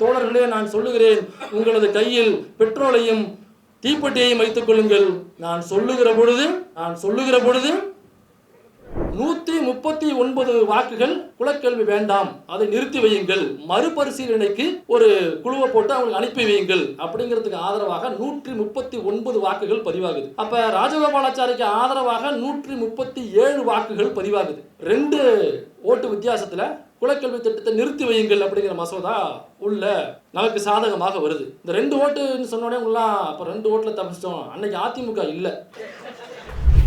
தோழர்களே நான் சொல்லுகிறேன் உங்களது கையில் பெட்ரோலையும் தீப்பெட்டியையும் வைத்துக் கொள்ளுங்கள். நான் சொல்லுகிற பொழுது நான் சொல்லுகிற பொழுது நூற்றி முப்பத்தி ஒன்பது வாக்குகள் குலக்கல்வி வேண்டாம். அதை நிறுத்தி வையுங்கள். மறுபரிசீலனைக்கு ஒரு குழுவை போட்டு அவங்களுக்கு அனுப்பி வையுங்கள். அப்படிங்கிறதுக்கு ஆதரவாக நூற்றி முப்பத்தி ஒன்பது வாக்குகள் பதிவாகுது. அப்ப ராஜகோபாலாச்சாரிக்கு ஆதரவாக நூற்றி முப்பத்தி ஏழு வாக்குகள் பதிவாகுது. ரெண்டு ஓட்டு வித்தியாசத்துல குலக்கல்வி திட்டத்தை நிறுத்தி வையுங்கள் அப்படிங்கிற மசோதா உள்ள நமக்கு சாதகமாக வருது. இந்த ரெண்டு ஓட்டுன்னு சொன்னோடனே உள்ள அப்ப ரெண்டு ஓட்டுல தப்பிச்சிட்டோம். அன்னைக்கு அதிமுக இல்லை.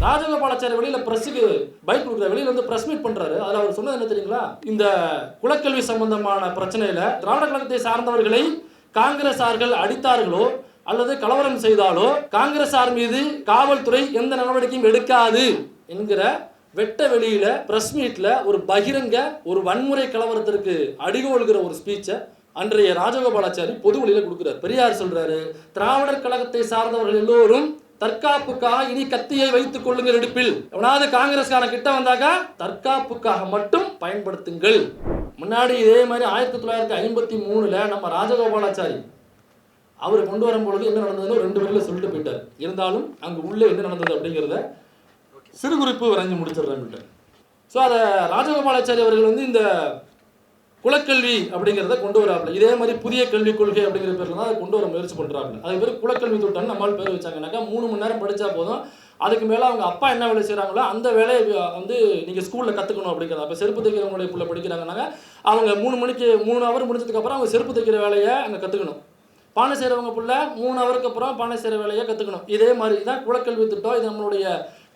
ராஜகோபாலாச்சாரி வெளியில பிரஸுக்கு பைக் கொடுக்குற வெளியில வந்து பிரஸ் மீட் பண்றாரு. அதுல அவர் சொன்னது என்ன தெரியுங்களா? இந்த குலக்கல்வி சம்பந்தமான பிரச்சனையில திராவிட கழகத்தை சார்ந்தவர்களை காங்கிரசார்கள் அடித்தார்களோ அல்லது கலவரம் செய்தாலோ காங்கிரசார் மீது காவல்துறை எந்த நடவடிக்கையும் எடுக்காது என்கிற வெட்ட வெளியில பிரஸ் மீட்ல ஒரு பகிரங்க ஒரு வன்முறை கலவரத்திற்கு அடிகோல்கிற ஒரு ஸ்பீச்சை அன்றைய ராஜகோபாலாச்சாரி பொது வழியில கொடுக்குறாரு. பெரியார் சொல்றாரு திராவிடர் கழகத்தை சார்ந்தவர்கள் எல்லோரும் தற்காப்புக்காக இனி கத்தியை வைத்துக் கொள்ளுங்கள் இடுப்பில். எவனாவது காங்கிரஸ்காரன் கிட்ட வந்தாக்கா தற்காப்புக்காக மட்டும் பயன்படுத்துங்கள். முன்னாடி இதே மாதிரி ஆயிரத்தி தொள்ளாயிரத்தி ஐம்பத்தி மூணுல நம்ம ராஜகோபாலாச்சாரி அவர் கொண்டு வரும் பொழுது என்ன நடந்ததுன்னு ரெண்டு பேர்ல சொல்லிட்டு போயிட்டார். இருந்தாலும் அங்கு உள்ளே என்ன நடந்தது அப்படிங்கிறத சிறு குறிப்பு வரைஞ்சு முடிச்சிடுறேன் ஸோ அதை ராஜகோபாலாச்சாரி அவர்கள் வந்து இந்த குலக்கல்வி அப்படிங்கிறத கொண்டு வராப்புல. இதே மாதிரி புதிய கல்விக் கொள்கை அப்படிங்கிற பேர்ல தான் அதை கொண்டு வர முயற்சி பண்றாங்க அது பேர் குலக்கல்வி திட்டம்னு நம்மால் பேர் வச்சாங்கனாக்கா மூணு மணி நேரம் படித்தா போதும். அதுக்கு மேலே அவங்க அப்பா என்ன வேலை செய்கிறாங்களோ அந்த வேலையை வந்து நீங்கள் ஸ்கூலில் கற்றுக்கணும் அப்படிங்கிறத. அப்போ செருப்பு தைக்கிறவங்களுடைய பிள்ளை படிக்கிறாங்கன்னாங்க அவங்க மூணு மணிக்கு மூணு ஹவர் முடிஞ்சதுக்கப்புறம் அவங்க செருப்பு தைக்கிற வேலையை அங்கே கற்றுக்கணும் பானை செய்கிறவங்க பிள்ளை மூணு ஹவருக்கு அப்புறம் பானை செய்கிற வேலையை கற்றுக்கணும் இதே மாதிரி தான் குலக்கல்வி திட்டம் இது நம்மளுடைய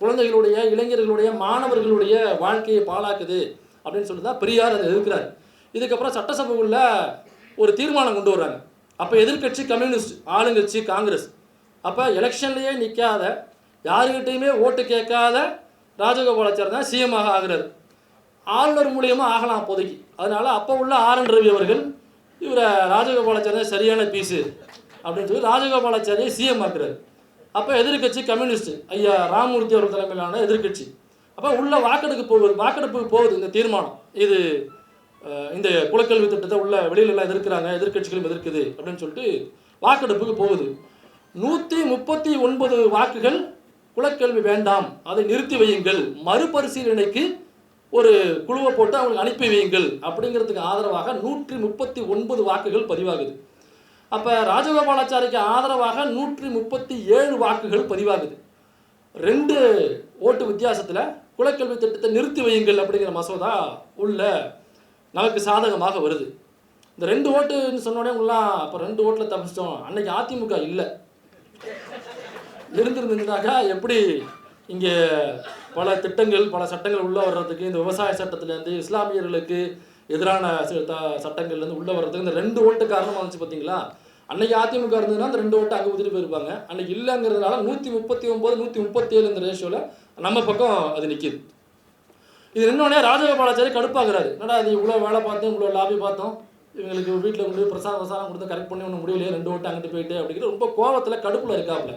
குழந்தைகளுடைய இளைஞர்களுடைய மாணவர்களுடைய வாழ்க்கையை பாழாக்குது அப்படின்னு சொல்லி தான் பெரியார் அதை எதிர்க்கிறார். இதுக்கப்புறம் சட்டசபைக்குள்ள ஒரு தீர்மானம் கொண்டு வர்றாங்க. அப்போ எதிர்க்கட்சி கம்யூனிஸ்ட் ஆளுங்கட்சி காங்கிரஸ். அப்போ எலெக்ஷன்லேயே நிற்காத யாருக்கிட்டையுமே ஓட்டு கேட்காத ராஜகோபாலாச்சார் தான் சிஎம் ஆக ஆகிறார். ஆளுநர் மூலியமாக ஆகலாம் அப்போதைக்கு. அதனால் அப்போ உள்ள ஆர் என் ரவி அவர்கள் இவரை ராஜகோபாலாச்சாரி தான் சரியான பீஸு அப்படின்னு சொல்லி ராஜகோபாலாச்சாரியை சிஎம் ஆக்குறாரு. அப்போ எதிர்க்கட்சி கம்யூனிஸ்ட் ஐயா ராமமூர்த்தி அவர்கள் தலைமையிலான எதிர்க்கட்சி. அப்போ உள்ள வாக்கெடுப்பு போகுது வாக்கெடுப்புக்கு போகுது இந்த தீர்மானம். இது இந்த குலக்கல்வி திட்டத்தை உள்ள வெளியில எல்லாம் எதிர்க்கிறாங்க எதிர்கட்சிகளும் எதிர்க்குது அப்படின்னு சொல்லிட்டு வாக்கெடுப்புக்கு போகுது. நூற்றி முப்பத்தி ஒன்பது வாக்குகள் குலக்கல்வி வேண்டாம். அதை நிறுத்தி வையுங்கள். மறுபரிசீலனைக்கு ஒரு குழுவை போட்டு அவங்களுக்கு அனுப்பி வையுங்கள் அப்படிங்கிறதுக்கு ஆதரவாக நூற்றி முப்பத்தி ஒன்பது வாக்குகள் பதிவாகுது. அப்போ ராஜகோபாலாச்சாரிக்கு ஆதரவாக நூற்றி முப்பத்தி ஏழு வாக்குகள் பதிவாகுது. ரெண்டு ஓட்டு வித்தியாசத்தில் குலக்கல்வி திட்டத்தை நிறுத்தி வையுங்கள் அப்படிங்கிற மசோதா உள்ள நமக்கு சாதகமாக வருது. இந்த ரெண்டு ஓட்டுன்னு சொன்னோடனே உங்களாம் அப்போ ரெண்டு ஓட்டில் தப்பிச்சிட்டோம். அன்னைக்கு அதிமுக இல்லை. இருந்திருந்தாக்கா எப்படி இங்கே பல திட்டங்கள் பல சட்டங்கள் உள்ளே வர்றதுக்கு இந்த விவசாய சட்டத்திலேருந்து இஸ்லாமியர்களுக்கு எதிரான சட்டங்கள்லேருந்து உள்ளே வர்றதுக்கு இந்த ரெண்டு ஓட்டு காரணமாக இருந்துச்சு பார்த்தீங்களா அன்னைக்கு அதிமுக இருந்ததுன்னா அந்த ரெண்டு ஓட்டு அங்கே ஊற்றிட்டு போயிருப்பாங்க. அன்னைக்கு இல்லைங்கிறதுனால நூற்றி முப்பத்தி ஒம்பது நூற்றி முப்பத்தி ஏழு இந்த ரேஷியோவில் நம்ம பக்கம் அது நிற்கிது இது இன்னொன்னே ராஜகோபாலாச்சாரி கடுப்பாகிறாரு. என்னடா இது இவ்வளோ வேலை பார்த்தோம் இவ்வளோ லாபி பார்த்தோம்? இவங்களுக்கு வீட்டில் கொண்டு போய் பிரசாதம் பிரசாதம் கொடுத்து கரெக்ட் பண்ணி ஒன்று முடியலையே ரெண்டு ஓட்டு அங்கிட்டு போயிட்டு அப்படிங்கிற ரொம்ப கோவத்தில் கடுப்பில் இருக்காப்புல.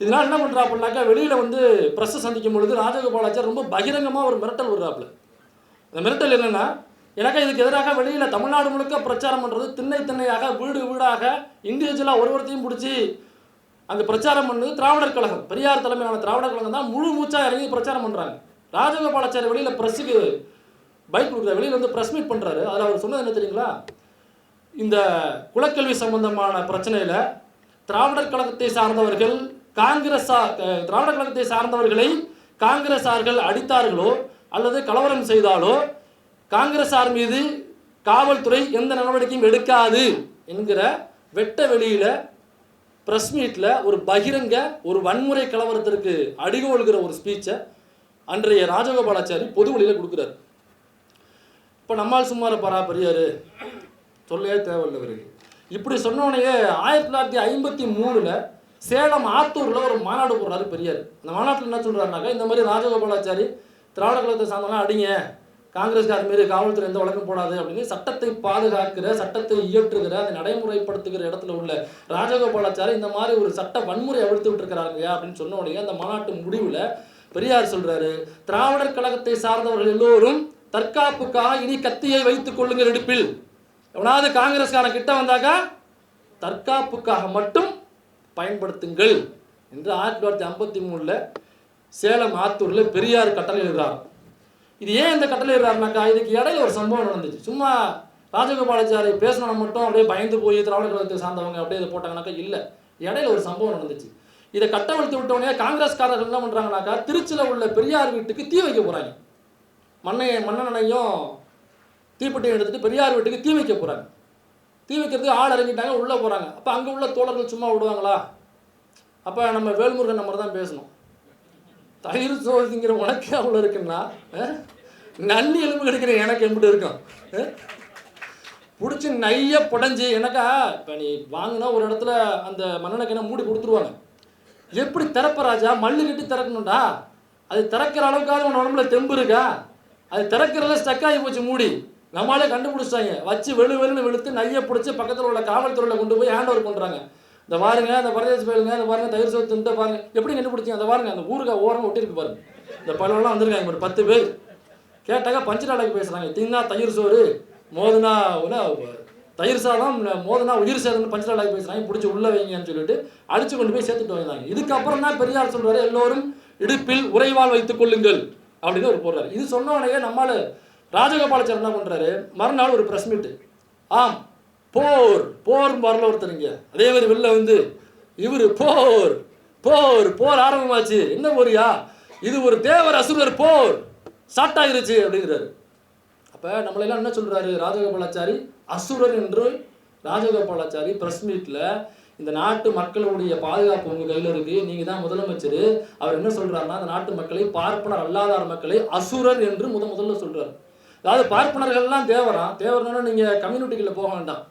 இதனால் என்ன பண்ணுறாப்புனாக்கா வெளியில் வந்து ப்ரெஸ்ஸை சந்திக்கும் பொழுது ராஜகோபாலாச்சாரி ரொம்ப பகிரங்கமாக ஒரு மிரட்டல் விடுறாப்புல. அந்த மிரட்டல் என்னென்னா எனக்கு இதுக்கு எதிராக வெளியில் தமிழ்நாடு முழுக்க பிரச்சாரம் பண்ணுறது திண்ணை திண்ணையாக வீடு வீடாக இண்டிவிஜுவலாக ஒரு ஒருத்தையும் பிடிச்சி அந்த பிரச்சாரம் பண்ணது திராவிடர் கழகம். பெரியார் தலைமையிலான திராவிடர் கழகம் தான் முழு மூச்சாக இறங்கி பிரச்சாரம் பண்ணுறாங்க ராஜகோபாலாச்சாரி வெளியில் ப்ரெஸ்ஸுக்கு பைக் கொடுக்குற வெளியில் வந்து ப்ரெஸ் மீட் பண்ணுறாரு அதில் அவர் சொன்னது என்ன தெரியுங்களா? இந்த குலக்கல்வி சம்பந்தமான பிரச்சனையில் திராவிடர் கழகத்தை சார்ந்தவர்கள் காங்கிரஸா திராவிடர் கழகத்தை சார்ந்தவர்களை காங்கிரஸார்கள் அடித்தார்களோ அல்லது கலவரம் செய்தாலோ காங்கிரஸார் மீது காவல்துறை எந்த நடவடிக்கையும் எடுக்காது என்கிற வெட்ட வெளியில் ப்ரெஸ் மீட்டில் ஒரு பகிரங்க ஒரு வன்முறை கலவரத்திற்கு அடிகோல்கிற ஒரு ஸ்பீச்சை அன்றைய ராஜகோபாலாச்சாரி பொது வழியில் கொடுக்குறாரு. இப்போ நம்மால் சும்மார பரா பெரியாரு? சொல்லவே தேவையில்லை பிறகு இப்படி சொன்னோடனே ஆயிரத்தி தொள்ளாயிரத்தி ஐம்பத்தி மூணுல சேலம் ஆத்தூரில் ஒரு மாநாடு போடுறாரு பெரியார். அந்த மாநாட்டில் என்ன சொல்கிறாருனாக்கா இந்த மாதிரி ராஜகோபாலாச்சாரி திராவிட கழகத்தை சார்ந்தவங்க அடிங்க. காங்கிரஸ்கார் மீது காவல்துறை எந்த வழக்கம் போடாது அப்படின்னு சட்டத்தை பாதுகாக்கிற சட்டத்தை இயற்றுகிற அதை நடைமுறைப்படுத்துகிற இடத்துல உள்ள ராஜகோபாலாச்சாரி இந்த மாதிரி ஒரு சட்ட வன்முறை அவிழ்த்து விட்டுருக்கிறாங்க அப்படின்னு சொன்ன உடனே அந்த மாநாட்டு முடிவில் பெரியார் சொல்றாரு திராவிடர் கழகத்தை சார்ந்தவர்கள் எல்லோரும் தற்காப்புக்காக இனி கத்தியை வைத்துக் கொள்ளுங்கள் இடுப்பில். எவனாவது காங்கிரஸ்காரன் கிட்ட வந்தாக்கா தற்காப்புக்காக மட்டும் பயன்படுத்துங்கள் என்று ஆயிரத்தி தொள்ளாயிரத்தி ஐம்பத்தி மூணில் சேலம் ஆத்தூரில் பெரியார் கட்டளை எழுதுறார் இது ஏன் இந்த கட்டளை எழுதுறாருனாக்கா இதுக்கு இடையில ஒரு சம்பவம் நடந்துச்சு. சும்மா ராஜகோபாலாச்சாரி பேசினவங்க மட்டும் அப்படியே பயந்து போய் திராவிட கழகத்தை சார்ந்தவங்க அப்படியே இதை போட்டாங்கனாக்கா இல்லை. இடையில ஒரு சம்பவம் நடந்துச்சு. இதை கட்டவிழ்த்து விட்டவனே காங்கிரஸ்காரர்கள் என்ன பண்ணுறாங்கனாக்கா திருச்சியில் உள்ள பெரியார் வீட்டுக்கு தீ வைக்க போகிறாங்க மண்ணை மன்னனையும் தீப்பெட்டியும் எடுத்துட்டு பெரியார் வீட்டுக்கு தீ வைக்க போகிறாங்க தீ வைக்கிறதுக்கு ஆள் இறங்கிட்டாங்க உள்ளே போகிறாங்க அப்போ அங்கே உள்ள தோழர்கள் சும்மா விடுவாங்களா? அப்போ நம்ம வேல்முருகன் நம்ம தான் பேசணும். தயிர் சோதிங்கிற உனக்கு அவ்வளோ இருக்குன்னா அஹ்? நன்னி எலும்பு கிடைக்கிற எனக்கு எப்படி இருக்கும். பிடிச்சி நைய புடஞ்சி எனக்கா இப்போ நீ வாங்கினா ஒரு இடத்துல அந்த மண்ணெண்ணை மூடி கொடுத்துருவாங்க. எப்படி திறப்ப ராஜா? மல்லு கட்டி திறக்கணும்டா. அது திறக்கிற அளவுக்காவது உன் உடம்புல தெம்பு இருக்கா? அது திறக்கிறதுல ஸ்டக் ஆகி போச்சு மூடி. நம்மளாலே கண்டுபிடிச்சிட்டாங்க. வச்சு வெளு வெளுன்னு வெளுத்து நைய பிடிச்சி பக்கத்தில் உள்ள காவல்துறையில் கொண்டு போய் ஹேண்ட் ஓவர் பண்ணுறாங்க இந்த பாருங்க அந்த பரதேச பயிலுங்க இந்த பாருங்க தயிர் சோத்து இந்த பாருங்க. எப்படி கண்டுபிடிச்சிங்க? அந்த பாருங்க அந்த ஊருக்கு ஓரம் ஒட்டிருக்கு பாருங்க. இந்த பழம்லாம் வந்திருக்காங்க ஒரு பத்து பேர். கேட்டாக்க பஞ்சநாளைக்கு பேசுகிறாங்க தின்னா தயிர் சோறு மோதுனா தயிர் சாதம் மோதனா உயிர் சேதம்னு பஞ்சநாளைக்கு பேசுகிறாங்க பிடிச்சி உள்ள வைங்கன்னு சொல்லிட்டு அடிச்சு கொண்டு போய் சேர்த்துட்டு வந்தாங்க இதுக்கப்புறம் தான் பெரியார் சொல்றாரு எல்லோரும் இடுப்பில் உறைவால் வைத்துக் கொள்ளுங்கள் அப்படின்னு அவர் போடுறாரு. இது சொன்ன உடனே நம்மால என்ன பண்றாரு? மறுநாள் ஒரு பிரஸ் மீட்டு ஆம் போர் போர் வரல ஒருத்தருங்க. அதே மாதிரி வெளில வந்து இவர் போர் போர் போர் ஆரம்பமாச்சு. என்ன போறியா? இது ஒரு தேவர் அசுரர் போர். ஸ்டார்ட் ஆயிருச்சு அப்படிங்கிறாரு. அப்போ நம்மளெல்லாம் என்ன சொல்றாரு? ராஜகோபாலாச்சாரி அசுரர் என்று ராஜகோபாலாச்சாரி பிரஸ் மீட்ல இந்த நாட்டு மக்களுடைய பாதுகாப்பு உங்க கையில இருக்கு நீங்க தான் முதலமைச்சர். அவர் என்ன சொல்றாருன்னா அந்த நாட்டு மக்களை பார்ப்பனர் அல்லாதார் மக்களை அசுரர் என்று முத முதல்ல சொல்றாரு. அதாவது பார்ப்பனர்கள்லாம் தேவரா தேவர்னா நீங்க கம்யூனிட்டிக்குள்ள போக வேண்டாம்.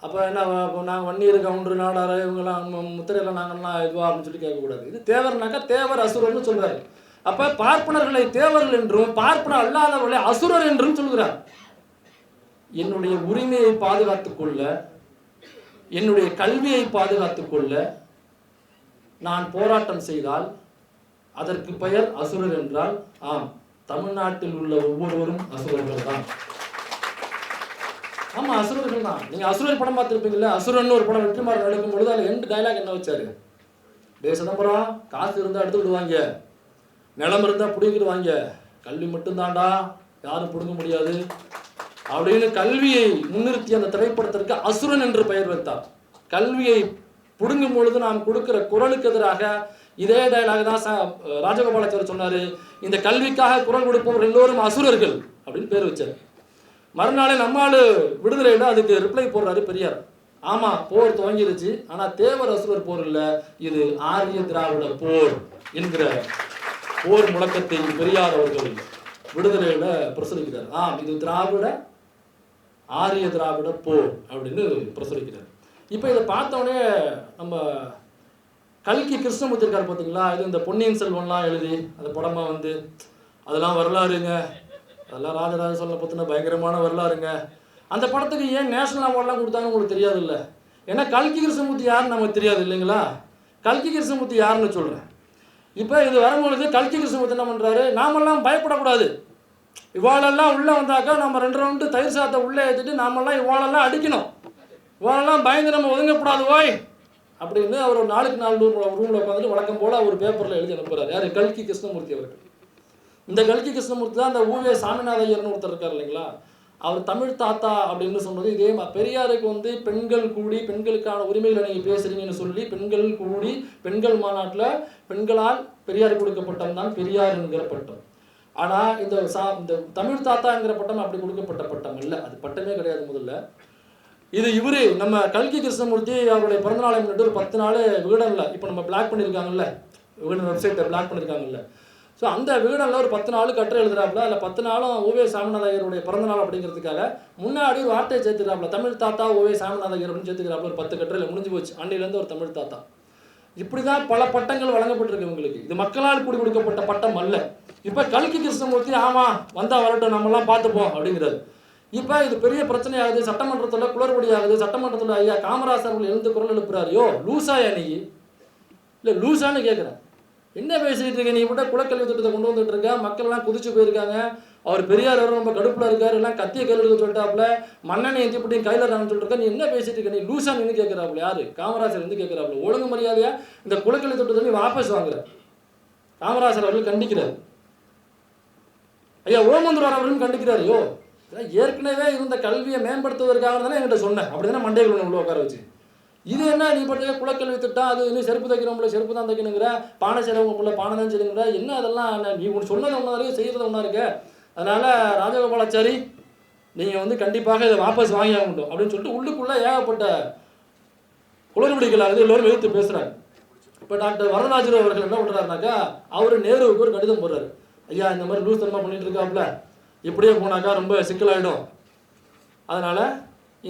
அப்போ என்ன நாங்கள் வன்னியர் கவுண்டர் நாடார இவங்கெல்லாம் மு- முத்திரையெல்லாம் நாங்கள்லாம் இதுவா அப்படின்னு சொல்லி கேட்கக்கூடாது. இது தேவர்னாக்கா தேவர் அசுரர்னு சொல்கிறார் அப்போ பார்ப்பனர்களை தேவர்கள் என்றும் பார்ப்பனர் அல்லாதவர்களை அசுரர் என்றும் சொல்கிறார். என்னுடைய உரிமையை பாதுகாத்துக் கொள்ள என்னுடைய கல்வியை பாதுகாத்துக் கொள்ள நான் போராட்டம் செய்தால் அதற்கு பெயர் அசுரர் என்றால் ஆம் தமிழ்நாட்டில் உள்ள ஒவ்வொருவரும் அசுரர்கள் தான். ஆமா அசுரர்கள் தான். நீங்க அசுரர் படம் பார்த்துருப்பீங்கல்ல அசுரன் ஒரு படம் வெற்றிமாறன் நடக்கும் பொழுது அதுல ரெண்டு டைலாக் என்ன வச்சாரு? டே சிதம்பரம் காசு இருந்தா எடுத்து விடுவாங்க நிலம் இருந்தா பிடிங்கிடுவாங்க. கல்வி மட்டும்தான்டா யாரும் பிடுங்க முடியாது. அப்படின்னு கல்வியை முன்னிறுத்தி அந்த திரைப்படத்திற்கு அசுரன் என்று பெயர் வைத்தார். கல்வியை புடுங்கும் பொழுது நாம் கொடுக்கிற குரலுக்கு எதிராக இதே டயலாக தான் ச- ராஜகோபாலாச்சாரி சொன்னார் இந்த கல்விக்காக குரல் கொடுப்பவர் எல்லோரும் அசுரர்கள் அப்படின்னு பேர் வச்சார். மறுநாளே நம்மால் விடுதலையில் அதுக்கு ரிப்ளை போடுறாரு பெரியார். ஆமாம் போர் துவங்கிருச்சு ஆனால் தேவர் அசுரர் போர் இல்லை இது ஆரிய திராவிட போர் என்கிற போர் முழக்கத்தை பெரியார் அவர்கள் விடுதலையில் பிரசுரிக்கிறார். ஆம் இது திராவிட ஆரிய திராவிட போர் அப்படின்னு பிரசுரிக்கிறார். இப்போ இதை பார்த்தோடனே நம்ம கல்கி கிருஷ்ணமூர்த்தி இருக்கார் பார்த்தீங்களா இது இந்த பொன்னியின் செல்வன்லாம் எழுதி அந்த படமாக வந்து அதெல்லாம் வரலாறுங்க. அதெல்லாம் ராஜராஜ சொல்ல பற்றின பயங்கரமான வரலாறுங்க. அந்த படத்துக்கு ஏன் நேஷனல் அவார்ட்லாம் கொடுத்தாங்கன்னு உங்களுக்கு தெரியாது இல்லை ஏன்னா கல்கி கிருஷ்ணமூர்த்தி யாருன்னு நமக்கு தெரியாது இல்லைங்களா? கல்கி கிருஷ்ணமூர்த்தி யாருன்னு சொல்கிறேன் இப்போ இது வரும்பொழுது கல்கி கிருஷ்ணமூர்த்தி என்ன பண்ணுறாரு நாமெல்லாம் பயப்படக்கூடாது. இவாளெல்லாம் உள்ளே வந்தாக்கா நம்ம ரெண்டு ரவுண்டு தயிர் சாதத்தை உள்ளே ஏற்றிட்டு நாமெல்லாம் இவாளெல்லாம் அடிக்கணும். இவாளெல்லாம் பயந்து நம்ம ஒதுங்கக்கூடாது ஓய் அப்படின்னு அவர் ஒரு நாளுக்கு நாலு ரூம் ரூமில் உட்காந்துட்டு வழக்கம் போல் அவர் பேப்பரில் எழுதி அனுப்புகிறார் யார்? கல்கி கிருஷ்ணமூர்த்தி அவர்கள். இந்த கல்கி கிருஷ்ணமூர்த்தி தான் அந்த ஊவே சாமிநாத ஐயர்னு ஒருத்தர் இருக்கார் இல்லைங்களா? அவர் தமிழ் தாத்தா அப்படின்னு சொன்னது இதே மா- பெரியாருக்கு வந்து பெண்கள் கூடி பெண்களுக்கான உரிமைகளை நீங்கள் பேசுறீங்கன்னு சொல்லி பெண்கள் கூடி பெண்கள் மாநாட்டில் பெண்களால் பெரியார் கொடுக்கப்பட்டம் தான் பெரியார் என்கிற பட்டம். ஆனால் இந்த சா இந்த தமிழ் தாத்தாங்கிற பட்டம் அப்படி கொடுக்கப்பட்ட பட்டம் இல்லை அது பட்டமே கிடையாது முதல்ல. இது இவரு நம்ம கல்கி கிருஷ்ணமூர்த்தி அவருடைய பிறந்தநாளை முன்னிட்டு ஒரு பத்து நாள் விகடனில் இப்போ நம்ம பிளாக் பண்ணியிருக்காங்கல்ல விகடன் வெப்சைட்டை பிளாக் பண்ணியிருக்காங்கல்ல ஸோ அந்த விகடனில் ஒரு பத்து நாள் கட்டுரை எழுதுறாப்புல அதில் பத்து நாளும் ஓவே சாமிநாத ஐயருடைய பிறந்தநாள் அப்படிங்கிறதுக்காக முன்னாடி ஒரு வார்த்தையை சேர்த்துக்கிறாப்புல தமிழ் தாத்தா ஓவே சாமிநாத ஐயர் அப்படின்னு சேர்த்துக்கிறாப்புல ஒரு பத்து கட்டுரையில் முடிஞ்சு போச்சு. அன்னையிலேருந்து ஒரு தமிழ் தாத்தா. இப்படி தான் பல பட்டங்கள் வழங்கப்பட்டிருக்கு இவங்களுக்கு. இது மக்களால் கூடி கொடுக்கப்பட்ட பட்டம் அல்ல. இப்போ கல்கி கிருஷ்ணமூர்த்தி ஆமாம் வந்தால் வரட்டும் நம்மலாம் பார்த்துப்போம் அப்படிங்கிறாரு. இப்போ இது பெரிய பிரச்சனையாகுது சட்டமன்றத்தில் குளறுபடி ஆகுது சட்டமன்றத்தில் ஐயா காமராசர் அவர்கள் எழுந்து குரல் எழுப்புறாரியோ லூசா லூசாயா நீ? இல்லை லூசான்னு கேட்குறேன் என்ன பேசிகிட்டு இருக்க நீ? விட்ட குலக்கல்வி திட்டத்தை கொண்டு வந்துட்டு இருக்க. மக்கள்லாம் குதிச்சு போயிருக்காங்க. அவர் பெரியார் ரொம்ப கடுப்பில் இருக்கார். எல்லாம் கத்திய கையில் சொல்லிட்டாப்புல. மண்ணெண்ணெய் எத்தி போட்டு கையில் இருக்கான்னு சொல்லிட்டு இருக்க, நீ என்ன பேசிட்டு இருக்க? நீ லூசா நின்று கேட்குறாப்புல யாரு? காமராஜர் வந்து கேட்குறாப்புல ஒழுங்கு மரியாதையா இந்த குலக்கல்வி திட்டத்தை நீ வாபஸ் வாங்குற. காமராஜர் அவர்கள் கண்டிக்கிறார். ஐயா ஓமந்தூரார் அவர்களும் கண்டிக்கிறார். ஐயோ ஏற்கனவே இருந்த கல்வியை மேம்படுத்துவதற்காக தானே என்கிட்ட சொன்னேன். அப்படி தானே மண்டைகள் உள்ள உட்கார வச்சு. இது என்ன நீ பண்ற குலக்கல்வி திட்டம்? அது இன்னும் செருப்பு தைக்கிறவங்கள செருப்பு தான் தைக்கணுங்கிற? பானை செய்கிறவங்க பானை தான் செய்யுங்கிற என்ன அதெல்லாம்? நீ உன் சொன்னது ஒன்றா இருக்கு செய்கிறது ஒன்றா இருக்கு. அதனால் ராஜகோபாலாச்சாரி நீங்கள் வந்து கண்டிப்பாக இதை வாபஸ் வாங்கி ஆகட்டும் அப்படின்னு சொல்லிட்டு உள்ளுக்குள்ளே ஏகப்பட்ட குளறுபடிகள் ஆகுது எல்லோரும் எதிர்த்து பேசுகிறாங்க இப்போ டாக்டர் வரதராஜர் அவர்கள் என்ன பண்ணுறாருனாக்கா அவர் நேருவுக்கு ஒரு கடிதம் போடுறாரு. ஐயா இந்த மாதிரி லூஸ் தனமாக பண்ணிட்டு இருக்காப்புல இப்படியே போனாக்கா ரொம்ப சிக்கலாயிடும் அதனால்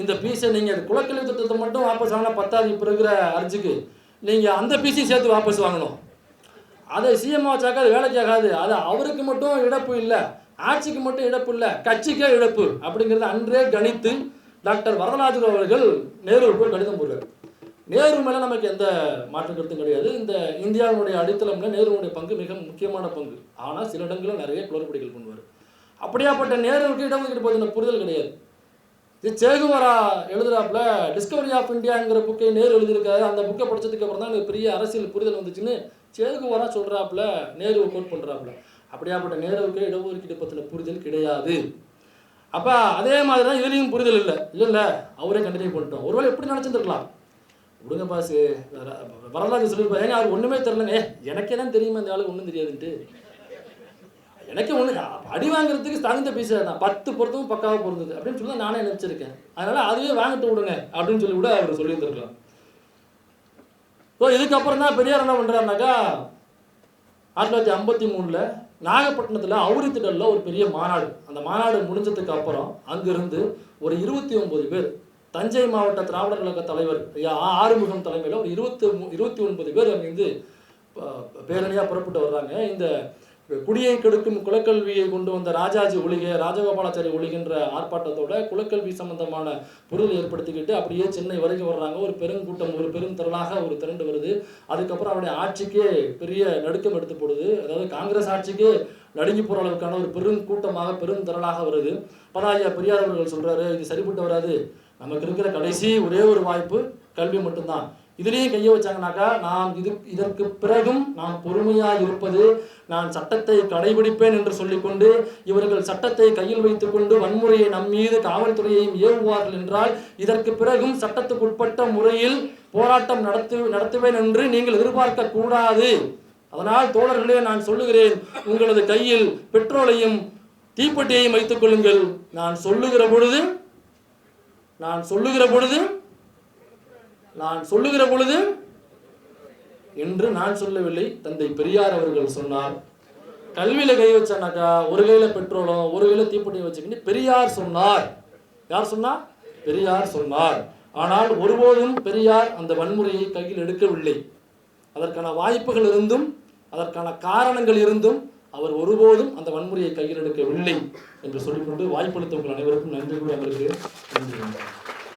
இந்த பீஸை நீங்கள் குலக்கல்வி திட்டத்தை மட்டும் வாபஸ் வாங்கினா பத்தாவது இப்போ இருக்கிற அர்ஜுக்கு நீங்கள் அந்த பீஸையும் சேர்த்து வாபஸ் வாங்கணும். அதை சிஎம் வச்சாக்கா அது வேலைக்கு ஆகாது. அது அவருக்கு மட்டும் இழப்பு இல்லை. ஆட்சிக்கு மட்டும் இழப்பு இல்லை. கட்சிக்கே இழப்பு. அப்படிங்கிறத அன்றே கணித்து டாக்டர் வரதராஜன் அவர்கள் நேருவுக்கு ஒரு கடிதம் போடுறார். நேரு மேலே நமக்கு எந்த மாற்று கருத்தும் கிடையாது. இந்த இந்தியாவினுடைய அடித்தளம்ல நேருனுடைய பங்கு மிக முக்கியமான பங்கு. ஆனால் சில இடங்களில் நிறைய குளறுபடிகள் பண்ணுவார். அப்படியாப்பட்ட நேருவுக்கு இடஒதுக்கீடு பற்றின புரிதல் கிடையாது. இது சேகுவரா எழுதுறாப்புல டிஸ்கவரி ஆஃப் இந்தியாங்கிற புக்கை நேரு எழுதியிருக்காரு. அந்த புக்கை படிச்சதுக்கு அப்புறம் தான் எனக்கு பெரிய அரசியல் புரிதல் வந்துச்சுன்னு சேகுவரா சொல்கிறாப்புல நேரு கோட் பண்ணுறாப்புல அப்படியாப்பட்ட நேருவுக்கு இடஒதுக்கீடு பற்றின புரிதல் கிடையாது. அப்போ அதே மாதிரி தான் இதுலேயும் புரிதல் இல்லை. இல்லை இல்லை அவரே கண்டினியூ பண்ணிட்டோம் ஒருவேளை எப்படி நினச்சிருந்துருக்கலாம்? விடுங்க பாசு. வரலாறு சொல்லியிருப்பா ஏங்க அவருக்கு ஒன்றுமே தெரிலங்க ஏ எனக்கே தான் தெரியுமா இந்த ஆளுக்கு? ஒன்றும் தெரியாதுன்ட்டு. எனக்கு ஒன்று அடி வாங்குறதுக்கு தகுந்த பீஸ் தான் பத்து பொருத்தமும் பக்காவாக பொருந்தது. அப்படின்னு சொல்லி தான் நானே நினச்சிருக்கேன். அதனால அதுவே வாங்கிட்டு விடுங்க அப்படின்னு சொல்லி கூட அவர் சொல்லியிருந்திருக்கலாம். ஸோ இதுக்கப்புறம் தான் பெரியார் என்ன பண்ணுறாருனாக்கா ஆயிரத்தி தொள்ளாயிரத்தி ஐம்பத்தி மூணில் நாகப்பட்டினத்தில் அவுரி திடலில் ஒரு பெரிய மாநாடு. அந்த மாநாடு முடிஞ்சதுக்கு அப்புறம் அங்கிருந்து ஒரு இருபத்தி ஒம்பது பேர் தஞ்சை மாவட்ட திராவிடர் கழக தலைவர் ஐயா ஆறுமுகம் தலைமையில் ஒரு இருபத்தி இருபத்தி ஒன்பது பேர் அங்கிருந்து பேரணியாக புறப்பட்டு வர்றாங்க. இந்த குடியை கெடுக்கும் குலக்கல்வியை கொண்டு வந்த ராஜாஜி ஒளிக ராஜகோபாலாச்சாரி ஒழிகின்ற ஆர்ப்பாட்டத்தோட குலக்கல்வி சம்பந்தமான புரிதல் ஏற்படுத்திக்கிட்டு அப்படியே சென்னை வரைக்கும் வர்றாங்க. ஒரு பெருங்கூட்டம் ஒரு பெரும் திரளாக ஒரு திரண்டு வருது. அதுக்கப்புறம் அவருடைய ஆட்சிக்கே பெரிய நடுக்கம் எடுத்து போடுது. அதாவது காங்கிரஸ் ஆட்சிக்கே நடுங்கி போகிற அளவுக்கான ஒரு பெரும் கூட்டமாக பெரும் திரளாக வருது. பதாயா பெரியார் அவர்கள் சொல்கிறாரு இது சரிப்பட்டு வராது. நமக்கு இருக்கிற கடைசி ஒரே ஒரு வாய்ப்பு கல்வி மட்டும்தான். இதுலேயும் கையை வச்சாங்கனாக்கா நாம் இது இதற்கு பிறகும் நாம் பொறுமையாக இருப்பது நான் சட்டத்தை கடைபிடிப்பேன் என்று சொல்லிக்கொண்டு இவர்கள் சட்டத்தை கையில் வைத்துக்கொண்டு வன்முறையை நம் மீது காவல்துறையையும் ஏவுவார்கள் என்றால் இதற்கு பிறகும் சட்டத்துக்குட்பட்ட முறையில் போராட்டம் நடத்து நடத்துவேன் என்று நீங்கள் எதிர்பார்க்க கூடாது. அதனால் தோழர்களே நான் சொல்லுகிறேன் உங்களது கையில் பெட்ரோலையும் தீப்பெட்டியையும் வைத்துக் கொள்ளுங்கள். நான் சொல்லுகிற பொழுது நான் சொல்லுகிற பொழுது நான் சொல்லுகிற பொழுது என்று நான் சொல்லவில்லை. தந்தை பெரியார் அவர்கள் சொன்னார். கல்வியில கை வச்சானாக்கா ஒரு கையில பெட்ரோலும் ஒரு கையில தீப்பெட்டியும் வச்சுக்கிட்டு பெரியார் சொன்னார். யார் சொன்னா? பெரியார் சொன்னார். ஆனால் ஒருபோதும் பெரியார் அந்த வன்முறையை கையில் எடுக்கவில்லை. அதற்கான வாய்ப்புகள் இருந்தும் அதற்கான காரணங்கள் இருந்தும் அவர் ஒருபோதும் அந்த வன்முறையை கையில் எடுக்கவில்லை என்று சொல்லிக்கொண்டு வாய்ப்பளித்த உங்கள் அனைவருக்கும் நன்றி கூறி அவருக்கு நன்றி.